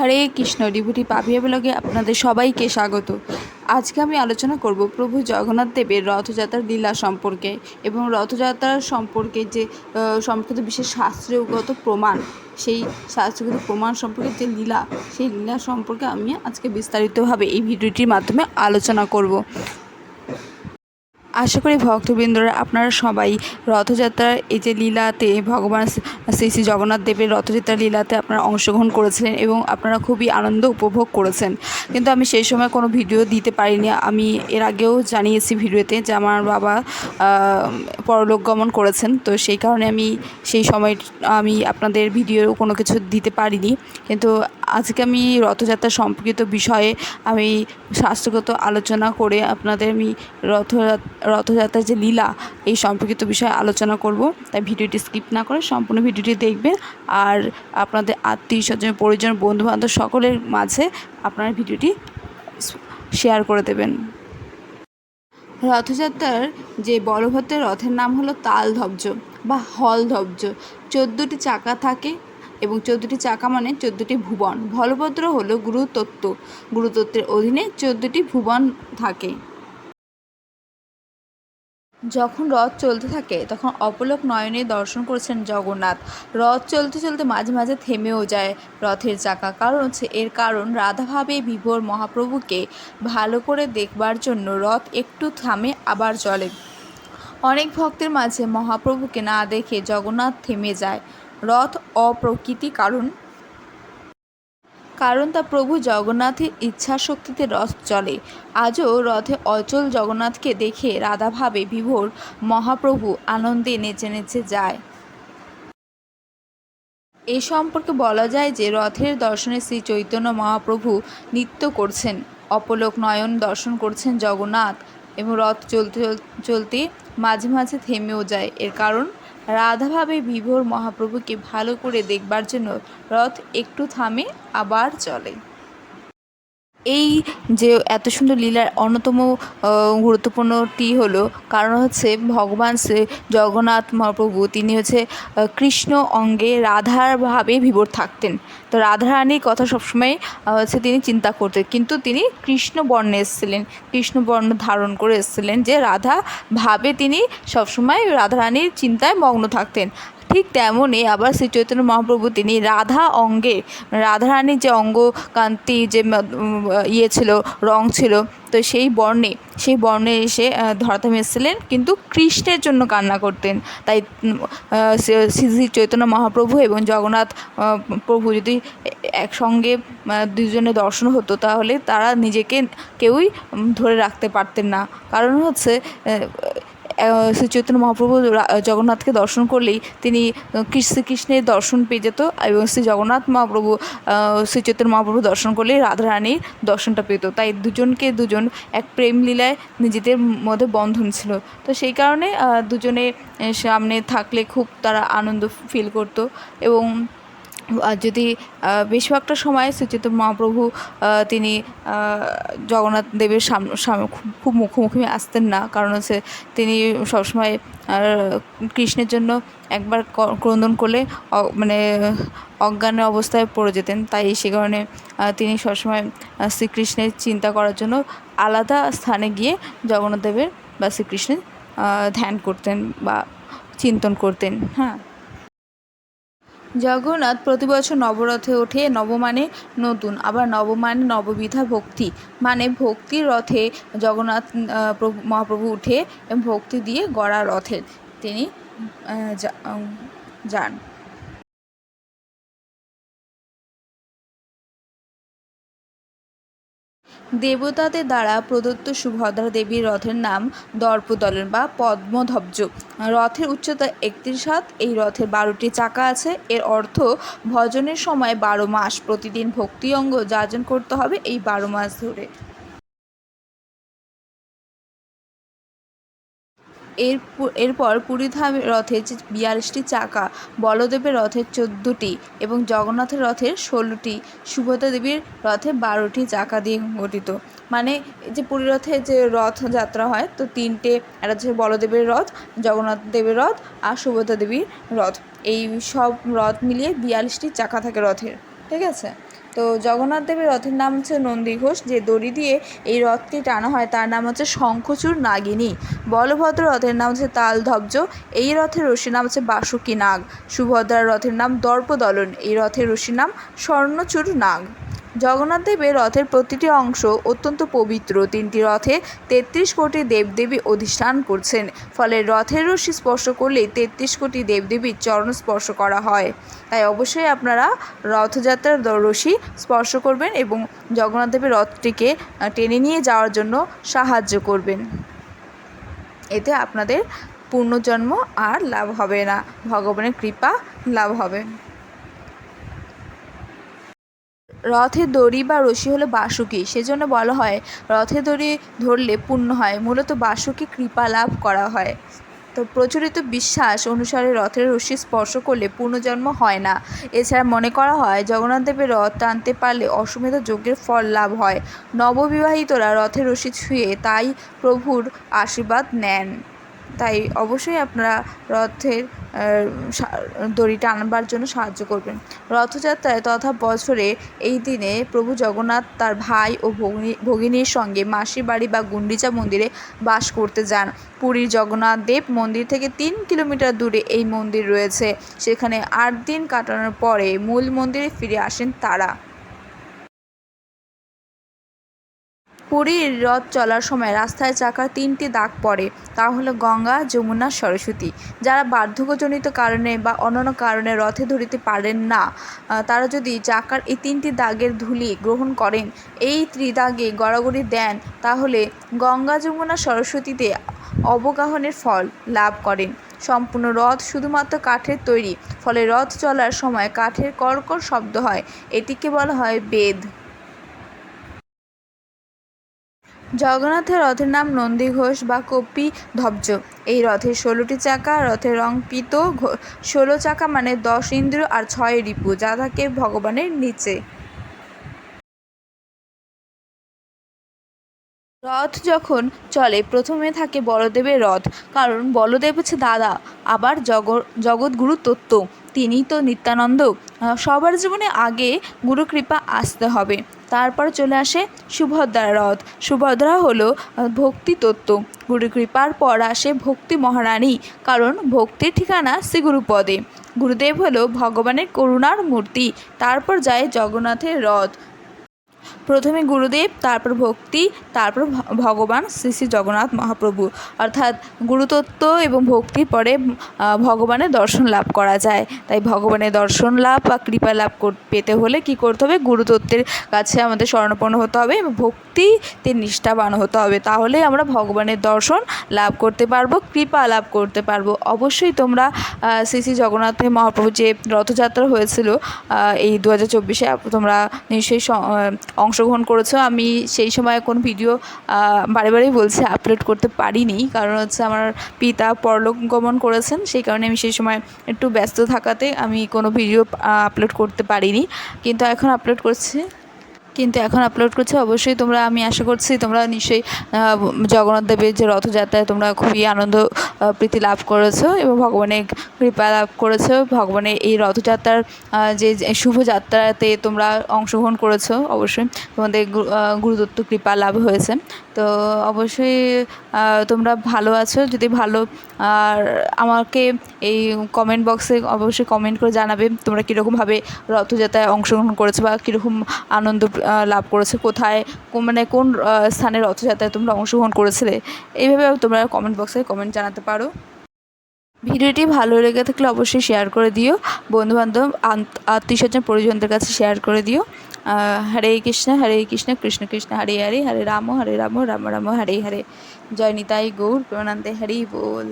হরে কৃষ্ণ ডিভুটি পাপিয়া ব্লগে আপনাদের সবাইকে স্বাগত। আজকে আমি আলোচনা করব প্রভু জগন্নাথ দেবের রথযাত্রার লীলা সম্পর্কে এবং রথযাত্রার সম্পর্কে যে সম্পর্কিত বিশেষ শাস্ত্রীয়গত প্রমাণ, সেই শাস্ত্রগত প্রমাণ সম্পর্কে যে লীলা, সেই লীলা সম্পর্কে আমি আজকে বিস্তারিতভাবে এই ভিডিওটির মাধ্যমে আলোচনা করব। আশা করি ভক্তবৃন্দরা আপনারা সবাই রথযাত্রার এই যে লীলাতে ভগবান শ্রী শ্রী জগন্নাথ দেবের রথযাত্রার লীলাতে আপনারা অংশগ্রহণ করেছিলেন এবং আপনারা খুবই আনন্দ উপভোগ করেছেন। কিন্তু আমি সেই সময় কোনো ভিডিও দিতে পারিনি। আমি এর আগেও জানিয়েছি ভিডিওতে যে আমার বাবা পরলোক গমন করেছেন। তো সেই কারণে আমি সেই সময় আমি আপনাদের ভিডিও কোনো কিছু দিতে পারিনি। কিন্তু আজকে আমি রথযাত্রা সম্পর্কিত বিষয়ে আমি শাস্ত্রগত আলোচনা করে আপনাদের আমি রথ, রথযাত্রার যে লীলা, এই সম্পর্কিত বিষয়ে আলোচনা করব। তাই ভিডিওটি স্কিপ না করে সম্পূর্ণ ভিডিওটি দেখবেন। আর আপনাদের আত্মীয় স্বজন, পরিজন, বন্ধুবান্ধব সকলের মাঝে আপনারা ভিডিওটি শেয়ার করে দেবেন। রথযাত্রার যে বলভদ্রের রথের নাম হলো তালধ্বজ বা হলধ্বজ। চোদ্দোটি চাকা থাকে এবং চোদ্দটি চাকা মানে চোদ্দটি ভুবন। বলভদ্র হলো গুরুতত্ত্ব। গুরুতত্ত্বের অধীনে চোদ্দটি ভুবন থাকে। যখন রথ চলতে থাকে, তখন অপলক নয়নে দর্শন করেছেন জগন্নাথ। রথ চলতে চলতে মাঝে মাঝে থেমেও যায় রথের চাকা। কারণ হচ্ছে এর কারণ, রাধাভাবে বিভোর মহাপ্রভুকে ভালো করে দেখবার জন্য রথ একটু থামে, আবার চলে অনেক ভক্তের মাঝে মহাপ্রভুকে না দেখে জগন্নাথ থেমে যায়। রথ অপ্রকৃতি কারণ। কারণ তা প্রভু জগন্নাথের ইচ্ছা শক্তিতে রথ চলে। আজও রথে অচল জগন্নাথকে দেখে রাধাভাবে বিভোর মহাপ্রভু আনন্দে নেচে নেচে যায়। এ সম্পর্কে বলা যায় যে, রথের দর্শনে শ্রী চৈতন্য মহাপ্রভু নৃত্য করছেন, অপলোক নয়ন দর্শন করছেন জগন্নাথ এবং রথ চলতে চল- চলতে মাঝে মাঝে থেমেও যায়। এর কারণ রাধাভাবে বিভোর মহাপ্রভুকে ভালো করে দেখবার জন্য রথ একটু থামে আবার চলে। এই যে এত সুন্দর লীলার অন্যতম গুরুত্বপূর্ণটি হলো, কারণ হচ্ছে ভগবান শ্রী জগন্নাথ মহাপ্রভু, তিনি হচ্ছে কৃষ্ণ অঙ্গে রাধার ভাবে বিভোর থাকতেন। তো রাধারানীর কথা সবসময় হচ্ছে তিনি চিন্তা করতেন। কিন্তু তিনি কৃষ্ণ বর্ণে এসেছিলেন, কৃষ্ণ বর্ণ ধারণ করে এসেছিলেন যে রাধা ভাবে তিনি সবসময় রাধারানীর চিন্তায় মগ্ন থাকতেন। ঠিক তেমনই আবার শ্রী চৈতন্য মহাপ্রভু তিনি রাধা অঙ্গে, রাধারানীর যে অঙ্গ কান্তি যে ইয়ে ছিল, রং ছিল, তো সেই বর্ণে সেই বর্ণে এসে ধরাধামে এসেছিলেন, কিন্তু কৃষ্ণের জন্য কান্না করতেন। তাই শ্রী চৈতন্য মহাপ্রভু এবং জগন্নাথ প্রভু যদি একসঙ্গে দুজনে দর্শন হতো, তাহলে তারা নিজেকে কেউই ধরে রাখতে পারতেন না। কারণ হচ্ছে শ্রী চৈতন্য মহাপ্রভু জগন্নাথকে দর্শন করলেই তিনি শ্রীকৃষ্ণের দর্শন পেয়ে যেত এবং শ্রী জগন্নাথ মহাপ্রভু শ্রী চৈতন্য মহাপ্রভু দর্শন করলেই রাধারানীর দর্শনটা পেত তাই দুজনকে দুজন এক প্রেম লীলায় নিজেদের মধ্যে বন্ধন ছিল। তো সেই কারণে দুজনে সামনে থাকলে খুব তারা আনন্দ ফিল করতো এবং যদি বেশিরভাগটা সময় শ্রীচিত মহাপ্রভু তিনি জগন্নাথ দেবের সাম, সাম- খুব- মুখোমুখি আসতেন না। কারণ হচ্ছে তিনি সবসময় কৃষ্ণের জন্য একবার ক্রন্দন করলে মানে অজ্ঞানের অবস্থায় পড়ে যেতেন। তাই সে কারণে তিনি সবসময় শ্রীকৃষ্ণের চিন্তা করার জন্য আলাদা স্থানে গিয়ে জগন্নাথ দেবের বা শ্রীকৃষ্ণের ধ্যান করতেন বা চিন্তন করতেন। হ্যাঁ। জগন্নাথ প্রতি বছর নবরথে ওঠে নবমানে নতুন, আবার নবমানে নববিধা ভক্তি। মানে ভক্তির রথে জগন্নাথ প্রভু, মহাপ্রভু উঠে ভক্তি দিয়ে গড়া রথে তিনি যান। দেবতাদের দ্বারা প্রদত্ত সুভদ্রা দেবীর রথের নাম দর্পদলন বা পদ্মধব্জ। রথের উচ্চতা একত্রিশ হাত, এই রথের বারোটি চাকা আছে। এর অর্থ ভজনের সময় বারো মাস প্রতিদিন ভক্তি অঙ্গ যাজন করতে হবে এই বারো মাস ধরে। এর এরপর পুরীধাম রথের বিয়াল্লিশটি চাকা, বলদেবের রথের চোদ্দোটি এবং জগন্নাথের রথের ষোলোটি সুভদ্রা দেবীর রথে বারোটি চাকা দিয়ে গঠিত। মানে যে পুরী রথে যে রথযাত্রা হয়, তো তিনটে, একটা হচ্ছে বলদেবের রথ, জগন্নাথ দেবের রথ আর সুভদ্রা দেবীর রথ। এই সব রথ মিলিয়ে বিয়াল্লিশটি চাকা থাকে রথের। ঠিক আছে? তো জগন্নাথ দেবের রথের নাম হচ্ছে নন্দী ঘোষ। যে দড়ি দিয়ে এই রথটি টানা হয়, তার নাম হচ্ছে শঙ্খচূড় নাগিনী। বলভদ্র রথের নাম হচ্ছে তাল ধব্জ এই রথের রশির নাম হচ্ছে বাসুকী নাগ। সুভদ্রার রথের নাম দর্পদলন। এই রথের রশির নাম স্বর্ণচুর নাগ। জগন্নাথ দেবের রথের প্রতিটি অংশ অত্যন্ত পবিত্র। তিনটি রথে তেত্রিশ কোটি দেবদেবী অধিষ্ঠান করছেন। ফলে রথের রশি স্পর্শ করলেই তেত্রিশ কোটি দেবদেবীর চরণ স্পর্শ করা হয়। তাই অবশ্যই আপনারা রথযাত্রার রশি স্পর্শ করবেন এবং জগন্নাথ দেবের রথটিকে টেনে নিয়ে যাওয়ার জন্য সাহায্য করবেন। এতে আপনাদের পূর্ণজন্ম আর লাভ হবে না। ভগবানের কৃপা লাভ হবে। রথের দড়ি বা রশি হলো বাসুকি। সেজন্য বলা হয়, রথের দড়ি ধরলে পুণ্য হয়। মূলত বাসুকি কৃপা লাভ করা হয়। তো প্রচলিত বিশ্বাস অনুসারে রথের রশি স্পর্শ করলে পুনর্জন্ম হয় না। এছাড়া মনে করা হয়, জগন্নাথ দেবের রথ টানতে পারলে অশ্বমেধ যজ্ঞের ফল লাভ হয়। নববিবাহিতরা রথের রশি ছুঁয়ে তাই প্রভুর আশীর্বাদ নেন। তাই অবশ্যই আপনারা রথের দড়ি টানবার জন্য সাহায্য করবেন। রথযাত্রায় তথা বছরে এই দিনে প্রভু জগন্নাথ তার ভাই ও ভগিনী, ভগিনীর সঙ্গে মাসির বাড়ি বা গুন্ডিচা মন্দিরে বাস করতে যান। পুরীর জগন্নাথ দেব মন্দির থেকে তিন কিলোমিটার দূরে এই মন্দির রয়েছে। সেখানে আট দিন কাটানোর পরে মূল মন্দিরে ফিরে আসেন তারা। পুরীর রথ চলার সময় রাস্তায় চাকার তিনটি দাগ পড়ে, তা হলো গঙ্গা, যমুনা, সরস্বতী। যারা বার্ধক্যজনিত কারণে বা অন্যান্য কারণে রথে ধরিতে পারেন না তারা যদি চাকার এই তিনটি দাগের ধুলি গ্রহণ করেন, এই ত্রিদাগে গড়াগড়ি দেন, তাহলে গঙ্গা, যমুনা, সরস্বতীতে অবগাহনের ফল লাভ করেন। সম্পূর্ণ রথ শুধুমাত্র কাঠের তৈরি, ফলে রথ চলার সময় কাঠের কর্কর শব্দ হয়, এটিকে বলা হয় বেদ। জগন্নাথের রথের নাম নন্দী ঘোষ বা কপি ধ্বজ। এই রথের ষোলোটি চাকা, রথের রং পিত ষোলো চাকা মানে দশ ইন্দ্র আর ছয় রিপু, যা থাকে ভগবানের নিচে। রথ যখন চলে, প্রথমে থাকে বলদেবের রথ, কারণ বলদেব হচ্ছে দাদা, আবার জগ জগৎগুরু তত্ত্ব তিনি তো নিত্যানন্দ। সবার জীবনে আগে গুরু কৃপা আসতে হবে। তারপর চলে আসে সুভদ্রা রথ। সুভদ্রা হলো ভক্তি তত্ত্ব গুরু কৃপার পর আসে ভক্তি মহারানী, কারণ ভক্তির ঠিকানা শ্রীগুরুপদে। গুরুদেব হলো ভগবানের করুণার মূর্তি, তারপর যায় জগন্নাথের রথ। প্রথমে গুরুদেব তারপর ভক্তি তারপর ভগবান শ্রী শ্রী জগন্নাথ মহাপ্রভু। অর্থাৎ গুরুতত্ত্ব এবং ভক্তির পরে ভগবানের দর্শন লাভ করা যায়। তাই ভগবানের দর্শন লাভ বা কৃপা লাভ পেতে হলে কি করতে হবে? গুরুতত্ত্বের কাছে আমাদের স্বর্ণপন্ন হতে হবে এবং ভক্তিতে নিষ্ঠাবান হতে হবে। তাহলে আমরা ভগবানের দর্শন লাভ করতে পারব কৃপা লাভ করতে পারব। অবশ্যই তোমরা শ্রী শ্রী জগন্নাথের মহাপ্রভু যে রথযাত্রা হয়েছিল এই দু হাজার চব্বিশে তোমরা নিশ্চয়ই আহ, অংশগ্রহণ করেছ, আমি সেই সময় কোন ভিডিও বারে বারেই বলছি আপলোড করতে পারিনি। কারণ হচ্ছে আমার পিতা পরলোক গমন করেছেন, সেই কারণে আমি সেই সময় একটু ব্যস্ত থাকাতে আমি কোনো ভিডিও আপলোড করতে পারিনি। কিন্তু এখন আপলোড করছি। কিন্তু এখন আপলোড করছে, অবশ্যই তোমরা, আমি আশা করছি তোমরা নিশ্চয়ই জগন্নাথ দেবের যে রথযাত্রায় তোমরা খুবই আনন্দ প্রীতি লাভ করেছ এবং ভগবানের কৃপা লাভ করেছ। ভগবানের এই রথযাত্রার যে শুভযাত্রাতে তোমরা অংশগ্রহণ করেছ, অবশ্যই তোমাদের গুরুদত্ত কৃপা লাভ হয়েছে। তো অবশ্যই তোমরা ভালো আছো, যদি ভালো, আর আমাকে এই কমেন্ট বক্সে অবশ্যই কমেন্ট করে জানাবে তোমরা কীরকমভাবে রথযাত্রায় অংশগ্রহণ করেছ বা কীরকম আনন্দ লাভ করেছে, কোথায় মানে কোন স্থানে রথযাত্রায় তোমরা অংশগ্রহণ করেছিলে, এইভাবে তোমরা কমেন্ট বক্সে কমেন্ট জানাতে পারো। ভিডিওটি ভালো লেগে থাকলে অবশ্যই শেয়ার করে দিও। বন্ধুবান্ধব আত্মীয় স্বজন পরিজনদের কাছে শেয়ার করে দিও। হরে কৃষ্ণ হরে কৃষ্ণ কৃষ্ণ কৃষ্ণ, হরে হরে হরে রাম হরে রাম রাম রাম, হরে হরে। জয় নিতাই গৌর প্রণান্তে হরি বল।